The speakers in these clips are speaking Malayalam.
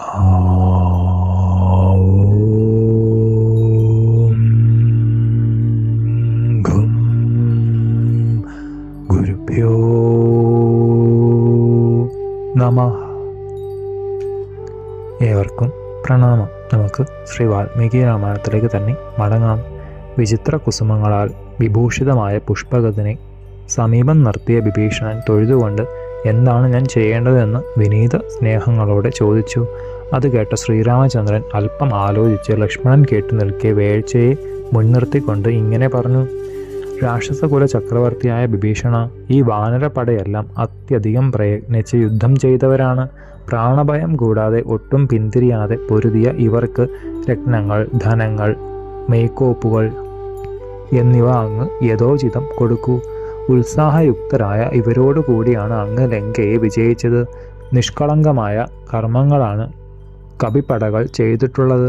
ഏവർക്കും പ്രണാമം. നമുക്ക് ശ്രീ വാൽമീകി രാമായണത്തിലേക്ക് തന്നെ മടങ്ങാം. വിചിത്ര കുസുമങ്ങളാൽ വിഭൂഷിതമായ പുഷ്പകത്തിനെ സമീപം നിർത്തിയ വിഭീഷണൻ തൊഴുതുകൊണ്ട് എന്താണ് ഞാൻ ചെയ്യേണ്ടതെന്ന് വിനീത സ്നേഹങ്ങളോടെ ചോദിച്ചു. അത് കേട്ട ശ്രീരാമചന്ദ്രൻ അല്പം ആലോചിച്ച് ലക്ഷ്മണൻ കേട്ടു നിൽക്കെ വേഴ്ചയെ മുൻനിർത്തിക്കൊണ്ട് ഇങ്ങനെ പറഞ്ഞു. രാക്ഷസകുല ചക്രവർത്തിയായ വിഭീഷണ ഈ വാനരപ്പടയെല്ലാം അത്യധികം പ്രയത്നിച്ച് യുദ്ധം ചെയ്തവരാണ്. പ്രാണഭയം കൂടാതെ ഒട്ടും പിന്തിരിയാതെ പൊരുതിയ ഇവർക്ക് രത്നങ്ങൾ ധനങ്ങൾ മേക്കോപ്പുകൾ എന്നിവ അങ്ങ് യഥോചിതം കൊടുക്കൂ. ഉത്സാഹയുക്തരായ ഇവരോടുകൂടിയാണ് അങ്ങ് ലങ്കയെ വിജയിച്ചത്. നിഷ്കളങ്കമായ കർമ്മങ്ങളാണ് കവിപ്പടകൾ ചെയ്തിട്ടുള്ളത്.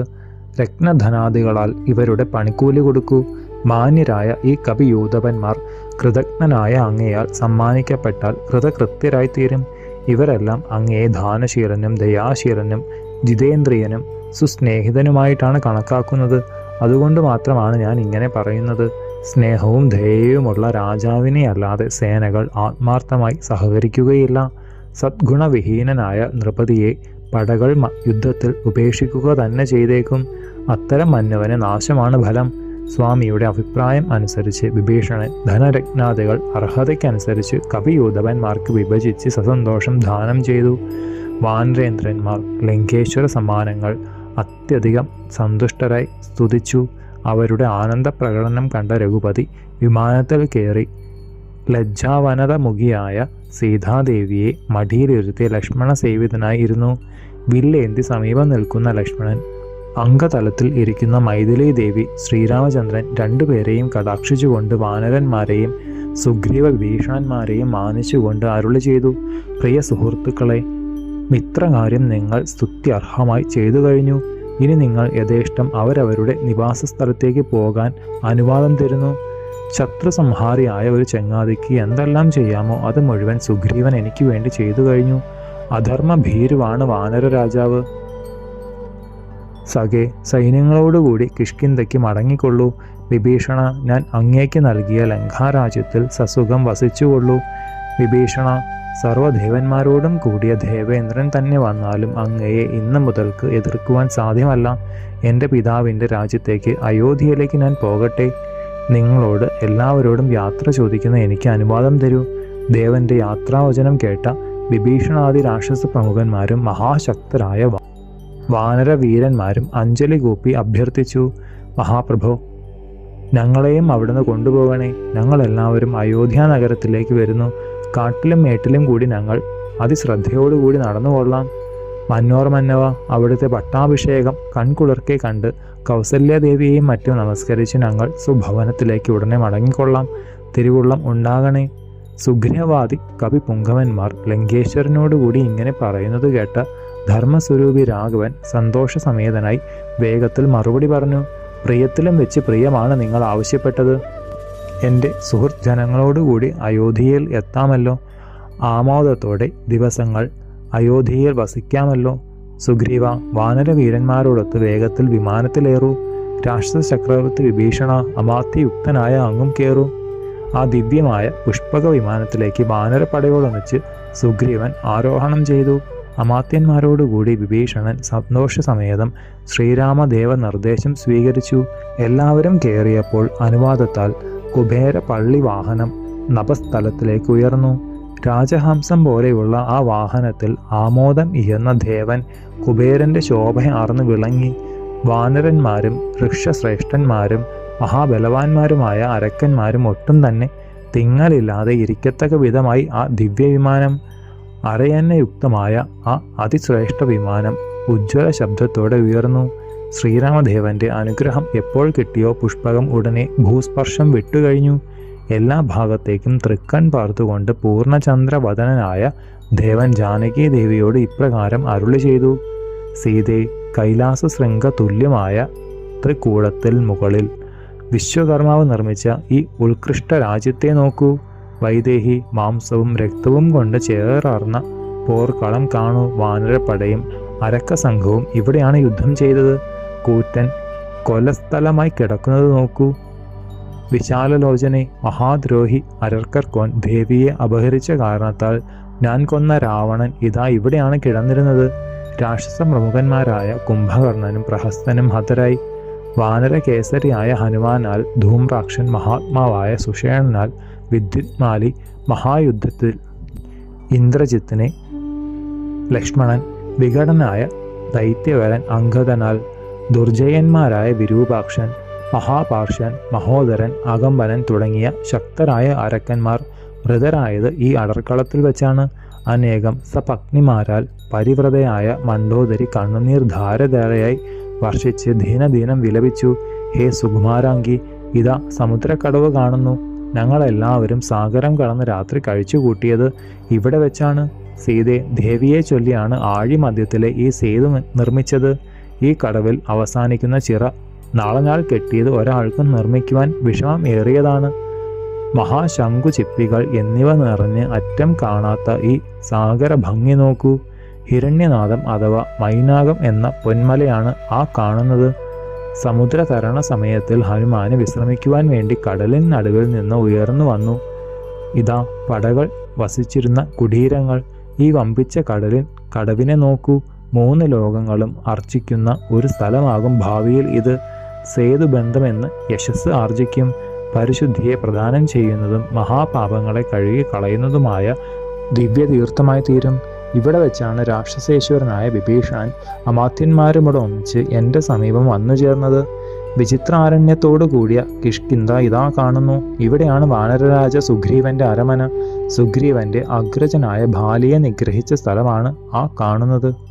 രത്നധനാദികളാൽ ഇവരുടെ പണിക്കൂലി കൊടുക്കൂ. മാന്യരായ ഈ കവിയൂതപന്മാർ കൃതജ്ഞനായ അങ്ങയാൽ സമ്മാനിക്കപ്പെട്ടാൽ കൃതകൃത്യരായിത്തീരും. ഇവരെല്ലാം അങ്ങയെ ദാനശീലനും ദയാശീലനും ജിതേന്ദ്രിയനും സുസ്നേഹിതനുമായിട്ടാണ് കണക്കാക്കുന്നത്. അതുകൊണ്ട് മാത്രമാണ് ഞാൻ ഇങ്ങനെ പറയുന്നത്. സ്നേഹവും ദയയുമുള്ള രാജാവിനെ അല്ലാതെ സേനകൾ ആത്മാർത്ഥമായി സഹകരിക്കുകയില്ല. സദ്ഗുണവിഹീനനായ നൃപതിയെ പടകൾ യുദ്ധത്തിൽ ഉപേക്ഷിക്കുക തന്നെ ചെയ്തേക്കും. അത്തരം മന്നവന് നാശമാണ് ഫലം. സ്വാമിയുടെ അഭിപ്രായം അനുസരിച്ച് വിഭീഷണൻ ധനരത്നാദികൾ അർഹതയ്ക്കനുസരിച്ച് കവിയൂതവന്മാർക്ക് വിഭജിച്ച് സസന്തോഷം ദാനം ചെയ്തു. വാനരേന്ദ്രന്മാർ ലിംഗേശ്വര സമ്മാനങ്ങൾ അത്യധികം സന്തുഷ്ടരായി സ്തുതിച്ചു. അവരുടെ ആനന്ദ പ്രകടനം കണ്ട രഘുപതി വിമാനത്തിൽ കയറി ലജ്ജാവനതമുഖിയായ സീതാദേവിയെ മടിയിലിരുത്തി ലക്ഷ്മണ സേവിതനായിരുന്നു വില്ലേന്തി സമീപം നിൽക്കുന്ന ലക്ഷ്മണൻ അംഗതലത്തിൽ ഇരിക്കുന്ന മൈഥിലി ദേവി ശ്രീരാമചന്ദ്രൻ രണ്ടുപേരെയും കടാക്ഷിച്ചുകൊണ്ട് വാനരന്മാരെയും സുഗ്രീവ ഭീഷണന്മാരെയും മാനിച്ചുകൊണ്ട് അരുളി ചെയ്തു. പ്രിയ സുഹൃത്തുക്കളെ മിത്രകാര്യം നിങ്ങൾ സ്തുത്യർഹമായി ചെയ്തു കഴിഞ്ഞു. ഇനി നിങ്ങൾ യഥേഷ്ടം അവരവരുടെ നിവാസ സ്ഥലത്തേക്ക് പോകാൻ അനുവാദം തരുന്നു. ശത്രുസംഹാരിയായ ഒരു ചങ്ങാതിക്ക് എന്തെല്ലാം ചെയ്യാമോ അത് മുഴുവൻ സുഗ്രീവൻ എനിക്ക് വേണ്ടി ചെയ്തു കഴിഞ്ഞു. അധർമ്മ ഭീരുവാണ് വാനര രാജാവ്. സഖേ സൈന്യങ്ങളോടുകൂടി കിഷ്കിന്തയ്ക്ക് മടങ്ങിക്കൊള്ളൂ. വിഭീഷണ ഞാൻ അങ്ങേക്ക് നൽകിയ ലങ്കാരാജ്യത്തിൽ സസുഖം വസിച്ചുകൊള്ളൂ. വിഭീഷണ സർവദേവന്മാരോടും കൂടിയ ദേവേന്ദ്രൻ തന്നെ വന്നാലും അങ്ങയെ ഇന്ന് മുതൽക്ക് എതിർക്കുവാൻ സാധ്യമല്ല. എന്റെ പിതാവിന്റെ രാജ്യത്തേക്ക് അയോധ്യയിലേക്ക് ഞാൻ പോകട്ടെ. നിങ്ങളോട് എല്ലാവരോടും യാത്ര ചോദിക്കുന്ന എനിക്ക് അനുവാദം തരൂ. ദേവന്റെ യാത്രാവചനം കേട്ട വിഭീഷണാദി രാക്ഷസ പ്രമുഖന്മാരും മഹാശക്തരായ വാനരവീരന്മാരും അഞ്ജലി കൂപ്പി അഭ്യർത്ഥിച്ചു മഹാപ്രഭോ ഞങ്ങളെയും അവിടുന്ന് കൊണ്ടുപോകണേ. ഞങ്ങളെല്ലാവരും അയോധ്യ നഗരത്തിലേക്ക് വരുന്നു. കാട്ടിലും മേട്ടിലും കൂടി ഞങ്ങൾ അതിശ്രദ്ധയോടുകൂടി നടന്നുകൊള്ളാം. മന്നോർ മന്നവ അവിടുത്തെ പട്ടാഭിഷേകം കൺകുളിർക്കെ കണ്ട് കൗസല്യാദേവിയെയും മറ്റും നമസ്കരിച്ച് ഞങ്ങൾ സുഭവനത്തിലേക്ക് ഉടനെ മടങ്ങിക്കൊള്ളാം. തിരുവുള്ളം ഉണ്ടാകണേ. സുഗ്രീവാദി കവി പുങ്കവന്മാർ ലങ്കേശ്വരനോടുകൂടി ഇങ്ങനെ പറയുന്നത് കേട്ട ധർമ്മസ്വരൂപി രാഘവൻ സന്തോഷസമേതനായി വേഗത്തിൽ മറുപടി പറഞ്ഞു പ്രിയത്തിലും വെച്ച് പ്രിയമാണ് നിങ്ങൾ ആവശ്യപ്പെട്ടത്. എന്റെ സുഹൃത്ത് ജനങ്ങളോടുകൂടി അയോധ്യയിൽ എത്താമല്ലോ. ആമോദത്തോടെ ദിവസങ്ങൾ അയോധ്യയിൽ വസിക്കാമല്ലോ. സുഗ്രീവ വാനരവീരന്മാരോടൊത്ത് വേഗത്തിൽ വിമാനത്തിലേറൂ. രാക്ഷസ ചക്രവർത്തി വിഭീഷണ അമാത്യയുക്തനായ അങ്ങും കയറൂ ആ ദിവ്യമായ പുഷ്പക വിമാനത്തിലേക്ക് വാനരപ്പടയോടൊന്നിച്ച് സുഗ്രീവൻ ആരോഹണം ചെയ്തു. അമാത്യന്മാരോടുകൂടി വിഭീഷണൻ സന്തോഷസമേതം ശ്രീരാമദേവ നിർദ്ദേശം സ്വീകരിച്ചു. എല്ലാവരും കയറിയപ്പോൾ അനുവാദത്താൽ കുബേര പള്ളി വാഹനം നപസ്ഥലത്തിലേക്ക് ഉയർന്നു രാജഹംസം പോലെയുള്ള ആ വാഹനത്തിൽ ആമോദം ഇയന്ന ദേവൻ കുബേരന്റെ ശോഭ ആർന്ന് വിളങ്ങി. വാനരന്മാരും വൃക്ഷശ്രേഷ്ഠന്മാരും മഹാബലവാന്മാരുമായ അരക്കന്മാരും ഒട്ടും തന്നെ തിങ്ങലില്ലാതെ ഇരിക്കത്തക്ക വിധമായി ആ ദിവ്യവിമാനം. അരയന്നയുക്തമായ ആ അതിശ്രേഷ്ഠ വിമാനം ഉജ്ജ്വല ശബ്ദത്തോടെ ഉയർന്നു. ശ്രീരാമദേവന്റെ അനുഗ്രഹം എപ്പോൾ കിട്ടിയോ പുഷ്പകം ഉടനെ ഭൂസ്പർശം വിട്ടുകഴിഞ്ഞു. എല്ലാ ഭാഗത്തേക്കും തൃക്കൺ പാർത്തുകൊണ്ട് പൂർണചന്ദ്രവദനായ ദേവൻ ജാനകി ദേവിയോട് ഇപ്രകാരം അരുളി ചെയ്തു. സീതേ കൈലാസ ശൃംഗ തുല്യമായ ത്രികൂടത്തിൽ മുകളിൽ വിശ്വകർമാവ് നിർമ്മിച്ച ഈ ഉത്കൃഷ്ട രാജ്യത്തെ നോക്കൂ. വൈദേഹി മാംസവും രക്തവും കൊണ്ട് ചേറാർന്ന പോർക്കളം കാണൂ. വാനരപ്പടയും അരക്ക സംഘവും ഇവിടെയാണ് യുദ്ധം ചെയ്തത്. കൂറ്റൻ കൊലസ്ഥലമായി കിടക്കുന്നത് നോക്കൂ. വിശാലലോചനെ മഹാദ്രോഹി അരർക്കർക്കോൻ ദേവിയെ അപഹരിച്ച കാരണത്താൽ ഞാൻ കൊന്ന രാവണൻ ഇതാ ഇവിടെയാണ് കിടന്നിരുന്നത്. രാക്ഷസ പ്രമുഖന്മാരായ കുംഭകർണനും പ്രഹസ്തനും ഹതരായി. വാനര കേസരിയായ ഹനുമാനാൽ ധൂമ്രാക്ഷൻ മഹാത്മാവായ സുഷേണനാൽ വിദ്യുത്മാലി മഹായുദ്ധത്തിൽ ഇന്ദ്രജിത്തിനെ ലക്ഷ്മണൻ വികടനായ ദൈത്യവരൻ അംഗദനാൽ ദുർജയന്മാരായ വിരൂപാക്ഷൻ മഹാപാർഷൻ മഹോദരൻ അകമ്പനൻ തുടങ്ങിയ ശക്തരായ അരക്കന്മാർ മൃതരായത് ഈ അടർക്കളത്തിൽ വെച്ചാണ്. അനേകം സപത്നിമാരാൽ പരിവ്രതയായ മണ്ഡോദരി കണ്ണുനീർ ധാരധാരയായി വർഷിച്ച് ദീനദീനം വിലപിച്ചു. ഹേ സുകുമാരാങ്കി ഇതാ സമുദ്രക്കടവ് കാണുന്നു. ഞങ്ങളെല്ലാവരും സാഗരം കടന്ന് രാത്രി കഴിച്ചുകൂട്ടിയത് ഇവിടെ വെച്ചാണ്. സീതെ ദേവിയെ ചൊല്ലിയാണ് ആഴിമധ്യത്തിലെ ഈ സേതു നിർമ്മിച്ചത്. ഈ കടവിൽ അവസാനിക്കുന്ന ചിറ നാളെ നാൾ കെട്ടിയത് ഒരാൾക്കും നിർമ്മിക്കുവാൻ വിഷമം ഏറിയതാണ്. മഹാശംഖു ചിപ്പികൾ എന്നിവ നിറഞ്ഞ് അറ്റം കാണാത്ത ഈ സാഗര ഭംഗി നോക്കൂ. ഹിരണ്യനാഥം അഥവാ മൈനാകം എന്ന പൊന്മലയാണ് ആ കാണുന്നത്. സമുദ്ര തരണ സമയത്തിൽ ഹനുമാന് വിശ്രമിക്കുവാൻ വേണ്ടി കടലിൻ നടുവിൽ നിന്ന് ഉയർന്നു വന്നു. ഇതാ പടകൾ വസിച്ചിരുന്ന കുടീരങ്ങൾ. ഈ വമ്പിച്ച കടലിൻ കടവിനെ നോക്കൂ. മൂന്ന് ലോകങ്ങളും അർച്ചിക്കുന്ന ഒരു സ്ഥലമാകും ഭാവിയിൽ ഇത്. സേതുബന്ധമെന്ന് യശസ് ആർജിക്കും. പരിശുദ്ധിയെ പ്രദാനം ചെയ്യുന്നതും മഹാപാപങ്ങളെ കഴുകി കളയുന്നതുമായ ദിവ്യതീർത്ഥമായി തീരും. ഇവിടെ വെച്ചാണ് രാക്ഷസേശ്വരനായ വിഭീഷണൻ അമാത്യന്മാരുമോട് ഒന്നിച്ച് എന്റെ സമീപം വന്നു ചേർന്നത്. വിചിത്രാരണ്യത്തോടു കൂടിയ കിഷ്കിന്ത ഇതാ കാണുന്നു. ഇവിടെയാണ് വാനരരാജ സുഗ്രീവന്റെ അരമന. സുഗ്രീവന്റെ അഗ്രജനായ ബാലിയെ നിഗ്രഹിച്ച സ്ഥലമാണ് ആ കാണുന്നത്.